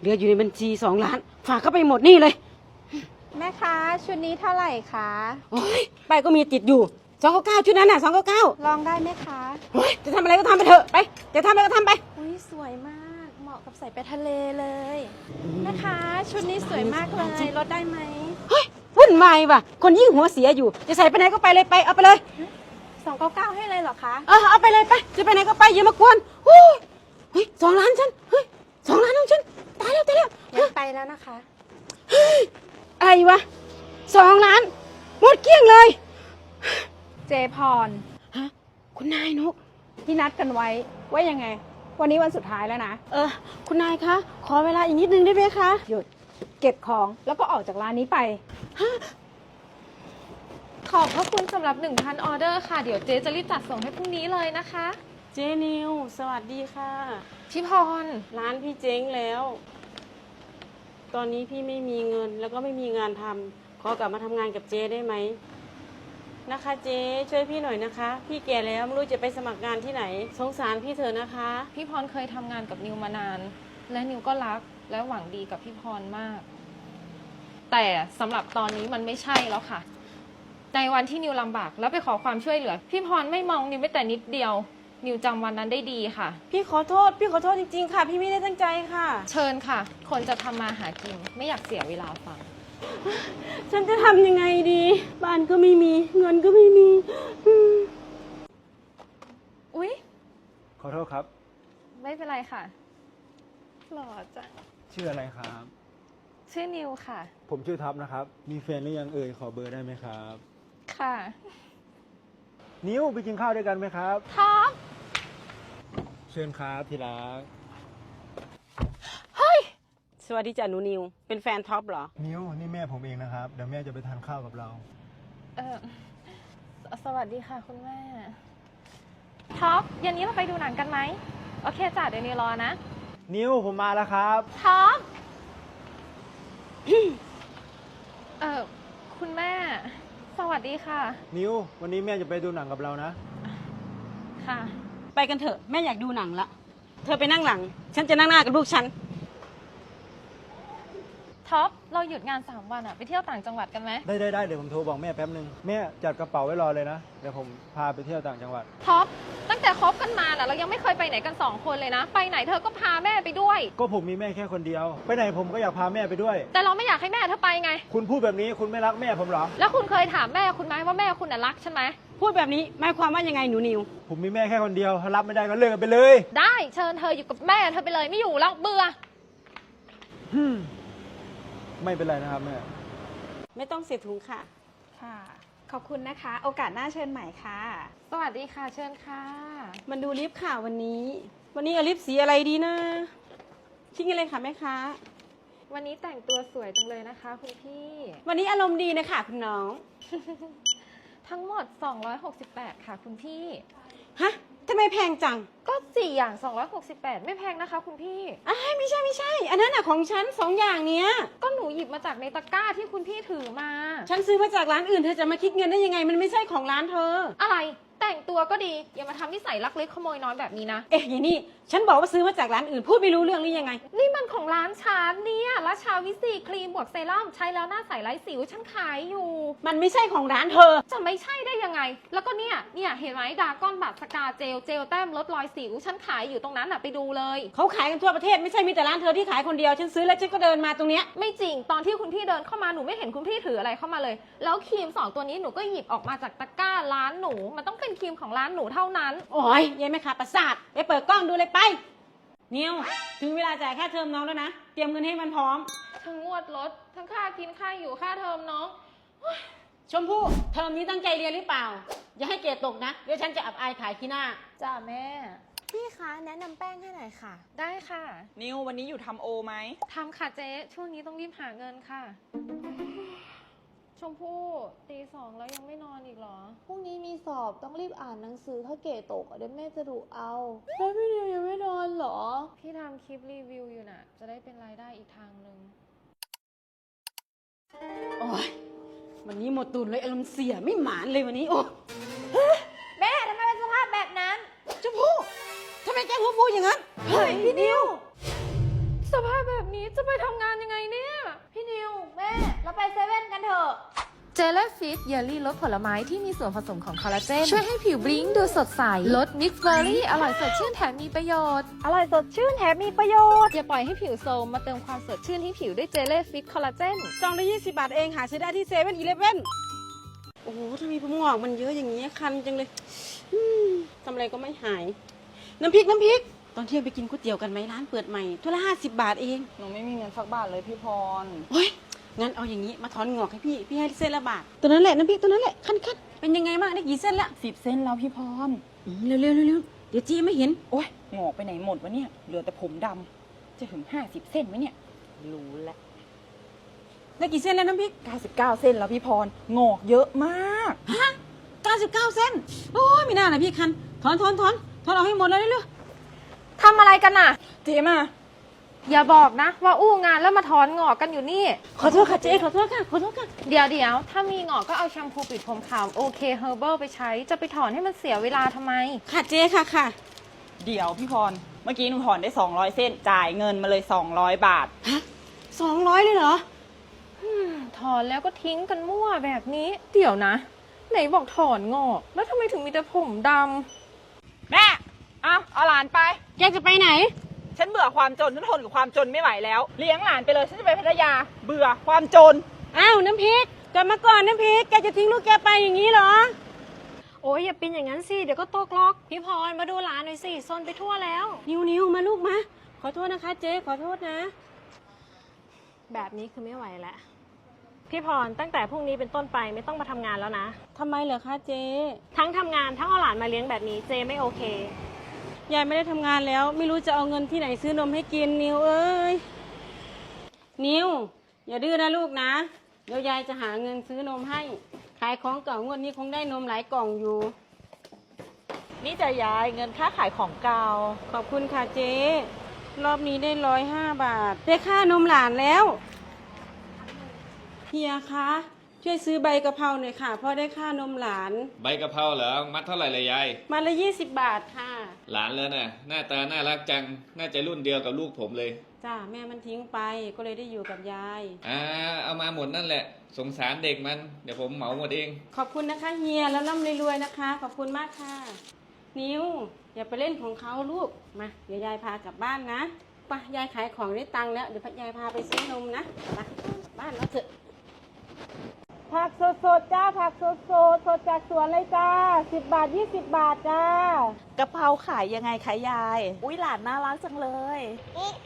เหลืออยู่ในบัญชีสองล้าน ฝากเข้าไปหมดนี่เลย แม่ค้าชุดนี้เท่าไหร่คะโอ้ยไปก็มีติดอยู่สองเก้าเก้าชุดนั้นน่ะสองเก้าเก้าลองได้ไหมคะโอ้ยจะทำอะไรก็ทำไปเถอะไป จะทำอะไรก็ทำไป อุ้ยสวยมากเหมาะกับใส่ไปทะเลเลยแม่ค้าชุดนี้สวยมากเลยลดได้ไหมเฮ้ยวุ่นวายว่ะ คนยิ่งหัวเสียอยู่ จะใส่ไปไหนก็ไปเลยไปเอาไปเลย299ให้เลยเหรอคะ เออเอาไปเลยไปจะไปไหนก็ไปอย่ามากวนโอ้ยเฮ้ยสองล้านฉันเฮ้ย สองล้านของฉันตายแล้วตายแล้วงั้นไปแล้วนะคะอะไรวะสองล้านหมดเกลี้ยงเลยเจพร ฮะคุณนายนก ที่นัดกันไว้ว่ายังไง วันนี้วันสุดท้ายแล้วนะ เออ คุณนายคะ ขอเวลาอีกนิดนึงได้ไหมคะ หยุดเก็บของแล้วก็ออกจากร้านนี้ไป ขอบพระคุณสำหรับ 1,000 ออเดอร์ค่ะ เดี๋ยวเจ๊จะรีบจัดส่งให้พรุ่งนี้เลยนะคะ เจนิว สวัสดีค่ะ พี่พร ร้านพี่เจ๊งแล้ว ตอนนี้พี่ไม่มีเงินแล้วก็ไม่มีงานทำขอกลับมาทำงานกับเจ๊ได้ไหมนะคะ เจ๊ช่วยพี่หน่อยนะคะ พี่แก่แล้วไม่รู้จะไปสมัครงานที่ไหน สงสารพี่เถอะนะคะ พี่พรเคยทำงานกับนิวมานาน และนิวก็รักและหวังดีกับพี่พรมาก แต่สำหรับตอนนี้มันไม่ใช่แล้วค่ะ ในวันที่นิวลำบากแล้วไปขอความช่วยเหลือ พี่พรไม่มองนิวแม้แต่นิดเดียว นิวจำวันนั้นได้ดีค่ะ พี่ขอโทษ พี่ขอโทษจริงๆค่ะ พี่ไม่ได้ตั้งใจค่ะ เชิญค่ะ คนจะทำมาหากิน ไม่อยากเสียเวลาฟัง ฉันจะทำยังไงดี บ้านก็ไม่มี เงินก็ไม่มีอืมอุ๊ย ขอโทษครับ ไม่เป็นไรค่ะ หล่อจัง ชื่ออะไรครับ ชื่อนิวค่ะ ผมชื่อท็อปนะครับ มีแฟนหรือยังเอ่ยขอเบอร์ได้ไหมครับ ค่ะ นิ้วไปกินข้าวด้วยกันไหมครับท็อปเชิญครับที่รักสวัสดีจ้ะหนูนิว เป็นแฟนท็อปเหรอ นิ้วนี่แม่ผมเองนะครับ เดี๋ยวแม่จะไปทานข้าวกับเรา เออสสวัสดีค่ะคุณแม่ท็อปเย็นนี้เราไปดูหนังกันไหม โอเคจ้ะเดี๋ยวนิวรอนะ นิ้วผมมาแล้วครับ ท็อป เออคุณแม่ สวัสดีค่ะ นิ้ววันนี้แม่จะไปดูหนังกับเรานะ ค่ะ ไปกันเถอะ แม่อยากดูหนังละ เธอไปนั่งหลัง ฉันจะนั่งหน้ากับลูกฉัน ท็อป เราหยุดงาน 3 วันอะไปเที่ยวต่างจังหวัดกันไหมได้ได้ได้เดี๋ยวผมโทรบอกแม่แป๊บนึงแม่จัดกระเป๋าไว้รอเลยนะ เดี๋ยวผมพาไปเที่ยวต่างจังหวัด ท็อป ตั้งแต่คบกันมาน่ะเรายังไม่เคยไปไหนกันสองคนเลยนะ ไปไหนเธอก็พาแม่ไปด้วย ก็ผมมีแม่แค่คนเดียว ไปไหนผมก็อยากพาแม่ไปด้วย แต่เราไม่อยากให้แม่เธอไปไง คุณพูดแบบนี้คุณไม่รักแม่ผมเหรอ แล้วคุณเคยถามแม่คุณไหมว่าแม่คุณน่ะรักฉันไหมพูดแบบนี้หมายความว่ายังไงหนูนิว ผมมีแม่แค่คนเดียวถ้ารับไม่ได้ก็เลิกกันไปเลย ได้เชิญเธออยู่กับแม่เธอไปเลยไม่อยู่แล้วเบื่อฮึ่ม ไม่เป็นไรนะครับแม่ ไม่ต้องเสียถุงค่ะ ค่ะ ขอบคุณนะคะ โอกาสหน้าเชิญใหม่ค่ะ สวัสดีค่ะเชิญค่ะ มันดูลิปค่ะวันนี้ วันนี้เอาลิปสีอะไรดีนะคิดกันเลยค่ะแม่ค้าวันนี้แต่งตัวสวยจังเลยนะคะ คุณพี่ วันนี้อารมณ์ดีนะคะคุณน้อง ทั้งหมด 268 ค่ะ คุณพี่ ฮะ ทำไมแพงจังก็4อย่าง 268 ไม่แพงนะคะ คุณพี่ อ้ายไม่ใช่ไม่ใช่ อันนั้นน่ะของฉันสองอย่างเนี้ย ก็หนูหยิบมาจากในตะกร้าที่คุณพี่ถือมา ฉันซื้อมาจากร้านอื่นเธอจะมาคิดเงินได้ยังไง มันไม่ใช่ของร้านเธอ อะไร แต่งตัวก็ดี อย่ามาทำนิสัยลักเล็กขโมยน้อยแบบนี้นะ เอ๊ะอย่างนี้ฉันบอกว่าซื้อมาจากร้านอื่น พูดไม่รู้เรื่องหรือยังไง นี่มันของร้านฉันเนี่ยราชาวิสีครีมบวกเซรั่มใช้แล้วหน้าใสไร้สิวฉันขายอยู่ มันไม่ใช่ของร้านเธอ จะไม่ใช่ได้ยังไง แล้วก็เนี่ย เนี่ยเห็นไหมดาก้อนบัตรสกาเจลเจลแต้มลดรอยสิวฉันขายอยู่ตรงนั้นน่ะไปดูเลย เขาขายกันทั่วประเทศไม่ใช่มีแต่ร้านเธอที่ขายคนเดียว ฉันซื้อแล้วฉันก็เดินมาตรงเนี้ย ไม่จริงตอนที่คุณพี่เดินเข้ามาหนูไม่เห็นคุณพี่ถืออะไรเข้ามาเลย แล้วครีมสองตัวนี้หนูก็หยิบออกมาจากตะกร้าร้านหนู มันต้องเป็นครีมของร้านหนูเท่านั้น โอ้ยยายแม่ค้าประสาทไปเปิดกล้องดูเลยไป นิวถึงเวลาจ่ายค่าเทอมน้องแล้วนะ เตรียมเงินให้มันพร้อม ทั้งงวดรถ ทั้งค่ากินค่าอยู่ค่าเทอมน้อง ชมพู่เทอมนี้ตั้งใจเรียนหรือเปล่า อย่าให้เกรดตกนะเดี๋ยวฉันจะอับอายขายขี้หน้า จ้าแม่ พี่คะ แนะนำแป้งให้หน่อยค่ะ ได้ค่ะนิววันนี้อยู่ทำโอไหม ทำค่ะเจ๊ช่วงนี้ต้องรีบหาเงินค่ะ ชมพู่ตีสองแล้วยังไม่นอนอีกเหรอ พรุ่งนี้มีสอบต้องรีบอ่านหนังสือถ้าเกรดตกอะเดี๋ยวแม่จะดุเอาแล้วพี่นิวยังไม่นอนเหรอ พี่ทำคลิปรีวิวอยู่น่ะ จะได้เป็นรายได้อีกทางหนึ่งโอ้ยวันนี้หมดตุนเลยอารมณ์เสียไม่หมานเลยวันนี้โอ้แม่ทำไมเป็นสภาพแบบนั้นชมพู่ทำไมแกหัวฟูอย่างนั้นเฮ้ยพี่นิว สภาพแบบนี้จะไปทำงานยังไงเนี่ย พี่นิว แม่ เราไปเซเว่นกันเถอะเจลลี่ฟิตเยลลี่รสผลไม้ที่มีส่วนผสมของคอลลาเจน ช่วยให้ผิวบลิ้งดูสดใสรสมิกซ์เบอร์รี่อร่อยสดชื่นแถมมีประโยชน์ อร่อยสดชื่นแถมมีประโยชน์ อย่าปล่อยให้ผิวโทรมมาเติมความสดชื่นให้ผิวด้วยเจลลี่ฟิตคอลลาเจนซองละยี่สิบาทเองหาซื้อได้ที่เซเว่นอีเลฟเว่นโอ้โหทำไมผมงอกมันเยอะอย่างนี้คันจังเลยอืมทำอะไรก็ไม่หาย น้ำพริกน้ำพริก ตอนเที่ยงไปกินก๋วยเตี๋ยวกันไหมร้านเปิดใหม่ถ้วยละห้าสิบบาทเองหนูไม่มีเงินสักบาทเลยพี่พรโอ้ย งั้นเอาอย่างนี้มาถอนงอกให้พี่ พี่ให้เส้นละบาท ตัวนั้นแหละน้ำพริกตัวนั้นแหละคันคันเป็นยังไงบ้างได้กี่เส้นละสิบเส้นแล้วพี่พรอืมเร็วเร็วเร็วเร็วเดี๋ยวจีไม่เห็น โอ้ยงอกไปไหนหมดวะเนี่ย เหลือแต่ผมดำจะถึงห้าสิบเส้นไหมเนี่ย รู้แล้วได้กี่เส้นแล้วน้ำพริกเก้าสิบเก้าเส้นแล้วพี่พรงอกเยอะมากฮะ99 เส้น โอ้ยไม่น่านะพี่คัน ถอนถอนถอนถอนเอาให้หมดเลยเร็วทำอะไรกันน่ะ เจ๊มา อย่าบอกนะ ว่าอู้งานแล้วมาถอนงอกกันอยู่นี่ ขอโทษค่ะเจ๊ขอโทษค่ะขอโทษค่ะ เดี๋ยวเดี๋ยวถ้ามีงอกก็เอาแชมพูปิดผมขาวโอเคเฮอร์เบิลไปใช้จะไปถอนให้มันเสียเวลาทำไม ค่ะเจ๊ค่ะค่ะ เดี๋ยวพี่พร เมื่อกี้หนูถอนได้ 200 เส้น จ่ายเงินมาเลย 200 บาท ฮะสองร้อยเลยเหรอถอนแล้วก็ทิ้งกันมั่วแบบนี้ เดี๋ยวนะ ไหนบอกถอนงอก แล้วทำไมถึงมีแต่ผมดแม่ เอาเอาหลานไป แกจะไปไหน ฉันเบื่อความจนฉันทนกับความจนไม่ไหวแล้ว เลี้ยงหลานไปเลยฉันจะไปพัทยา เบื่อความจน อ้าวน้ำพริกกลับมาก่อนน้ำพริกแกจะทิ้งลูกแกไปอย่างนี้เหรอ โอ้ยอย่าเป็นอย่างนั้นสิ เดี๋ยวก็ตกล็อก พี่พรมาดูหลานหน่อยสิซนไปทั่วแล้ว นิวนิวมาลูกมา ขอโทษนะคะเจ๊ขอโทษนะ แบบนี้คือไม่ไหวแล้วพี่พรตั้งแต่พรุ่งนี้เป็นต้นไปไม่ต้องมาทำงานแล้วนะ ทำไมเหรอคะเจ๊ ทั้งทำงานทั้งเอาหลานมาเลี้ยงแบบนี้เจไม่โอเค ยายไม่ได้ทำงานแล้ว ไม่รู้จะเอาเงินที่ไหนซื้อนมให้กินนิวเอ้ยนิวอย่าดื้อนะลูกนะ เดี๋ยวยายจะหาเงินซื้อนมให้ ขายของเก่างวดนี้คงได้นมหลายกล่องอยู่ นี่จะยายเงินค่าขายของเก่า ขอบคุณค่ะเจ๊รอบนี้ได้ร้อยห้าบาทได้ค่านมหลานแล้วเฮียคะ ช่วยซื้อใบกะเพราหน่อยค่ะเพราะได้ค่านมหลาน ใบกะเพราเหรอ มัดเท่าไหร่เลยยาย มาละยี่สิบบาทค่ะ หลานเลยน่ะ หน้าตาน่ารักจัง น่าจะรุ่นเดียวกับลูกผมเลย จ้าแม่มันทิ้งไปก็เลยได้อยู่กับยาย อ่า เอามาหมดนั่นแหละ สงสารเด็กมัน เดี๋ยวผมเหมาหมดเอง ขอบคุณนะคะเฮียแล้วร่ำรวยๆนะคะ ขอบคุณมากค่ะ นิวอย่าไปเล่นของเขาลูก มา เดี๋ยวยายพากลับบ้านนะไปยายขายของได้ตังค์แล้ว เดี๋ยวยายพาไปซื้อนมนะไปกลับบ้านแล้วเถอะ ผักสดๆจ้าผักสดๆสดจากสวนเลยจ้าสิบบาทยี่สิบบาทจ้ากะเพราขายยังไงคะยาย อุ้ยหลานน่ารักจังเลย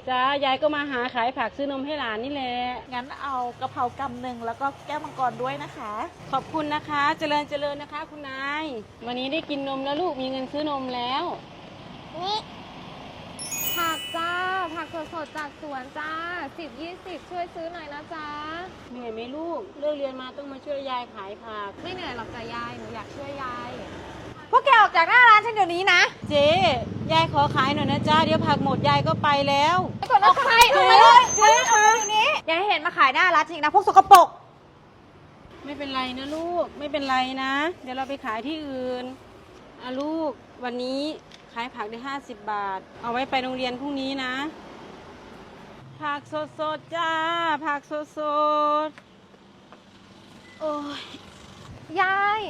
จ้ายายก็มาหาขายผักซื้อนมให้หลานนี่แหละงั้นเอากะเพรากำหนึ่งแล้วก็แก้วมังกรด้วยนะคะ ขอบคุณนะคะ เจริญเจริญนะคะ คุณนาย วันนี้ได้กินนมแล้วลูกมีเงินซื้อนมแล้วำผักจ้า ผักสดๆจากสวนจ้าสิบยี่สิบช่วยซื้อหน่อยนะจ๊ะ เหนื่อยไหมลูก เลิกเรียนมาต้องมาช่วยยายขายผัก ไม่เหนื่อยหรอกจ้ะยาย หนูอยากช่วยยาย พวกแกออกจากหน้าร้านฉันเดี๋ยวนี้นะ เจ๊ยายขอขายหน่อยนะจ้าเดี๋ยวผักหมดยายก็ไปแล้วก่อนนะใครเอามาเลยเจ๊คะอย่าให้เห็นมาขายหน้าร้านจริงนะพวกสกปรก ไม่เป็นไรนะลูก ไม่เป็นไรนะ เดี๋ยวเราไปขายที่อื่นอะลูก วันนี้ ขายผักได้ห้าสิบบาท เอาไว้ไปโรงเรียนพรุ่งนี้นะ ผักสดสดๆจ้า ผักสดสดๆโอ้ยยาย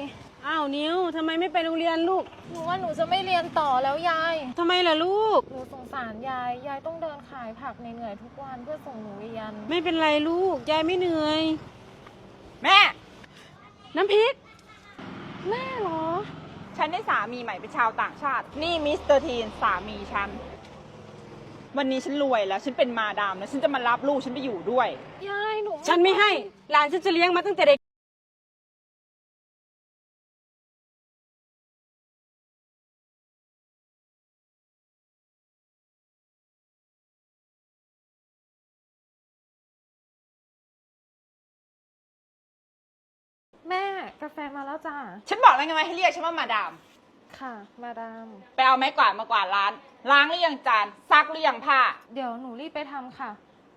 อ้าวนิวทำไมไม่ไปโรงเรียนลูกหนูว่าหนูจะไม่เรียนต่อแล้วยายทำไมล่ะลูก หนูสงสารยายยายต้องเดินขายผักเหนื่อยๆทุกวันเพื่อส่งหนูเรียน ไม่เป็นไรลูก ยายไม่เหนื่อย แม่ น้ำพริกแม่เหรอ ฉันได้สามีใหม่เป็นชาวต่างชาติ นี่มิสเตอร์ทีนสามีฉัน วันนี้ฉันรวยแล้ว ฉันเป็นมาดามแล้ว ฉันจะมารับลูกฉันไปอยู่ด้วย ยายหนู ฉันไม่ให้ หลานฉันจะเลี้ยงมาตั้งแต่เด็ก แม่กาแฟมาแล้วจ้าฉันบอกแล้วไงว่าให้เรียกฉันว่ามาดาม ค่ะ มาดาม ไปเอาไม้กวาดมากวาดร้าน ล้างหรือยังจาน ซักหรือยังผ้า เดี๋ยวหนูรีบไปทำค่ะ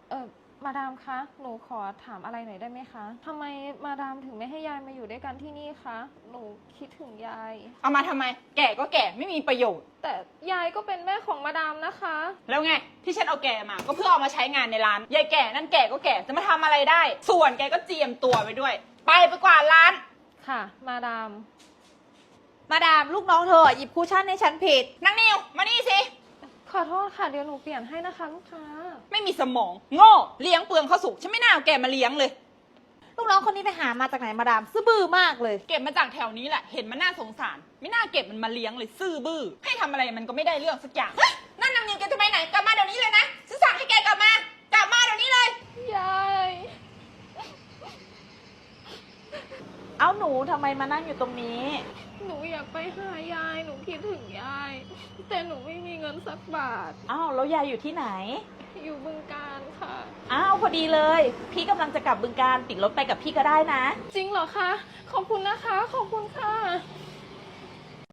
เออมาดามคะ หนูขอถามอะไรหน่อยได้ไหมคะทำไมมาดามถึงไม่ให้ยายมาอยู่ด้วยกันที่นี่คะ หนูคิดถึงยาย เอามาทำไม แก่ก็แก่ไม่มีประโยชน์ แต่ยายก็เป็นแม่ของมาดามนะคะ แล้วไงที่ฉันเอาแกมา ก็เพื่อเอามาใช้งานในร้าน ยายแก่นั่นแก่ก็แก่จะมาทำอะไรได้ ส่วนแกก็เจียมตัวไปด้วย ไปไปกวาดร้าน ค่ะ มาดาม มาดามลูกน้องเธอหยิบคูชั่นให้ฉันผิดนางนิวมานี่สิ ขอโทษค่ะ เดี๋ยวหนูเปลี่ยนให้นะคะ ลูกค้า ไม่มีสมอง โง่ เลี้ยงเปลืองข้าวสุกฉันไม่น่าเอาแกมาเลี้ยงเลย ลูกน้องคนนี้ไปหามาจากไหนมาดามซื่อบื้อมากเลย เก็บมาจากแถวนี้แหละ เห็นมันน่าสงสาร ไม่น่าเก็บมันมาเลี้ยงเลยซื่อบื้อ ให้ทำอะไรมันก็ไม่ได้เรื่องสักอย่างเฮ้ยนั่นนางนิวแกจะไปไหน กลับมาเดี๋ยวนี้เลยนะฉันสั่งให้แกกลับมา กลับมาเดี๋ยวนี้เลย ยาย เอา หนูทำไมมานั่งอยู่ตรงนี้ หนูอยากไปหายาย หนูคิดถึงยาย แต่หนูไม่มีเงินสักบาท อ้าวแล้วยายอยู่ที่ไหน อยู่บึงการค่ะ อ้าวพอดีเลย พี่กำลังจะกลับบึงการติดรถไปกับพี่ก็ได้นะ จริงเหรอคะ ขอบคุณนะคะ ขอบคุณค่ะ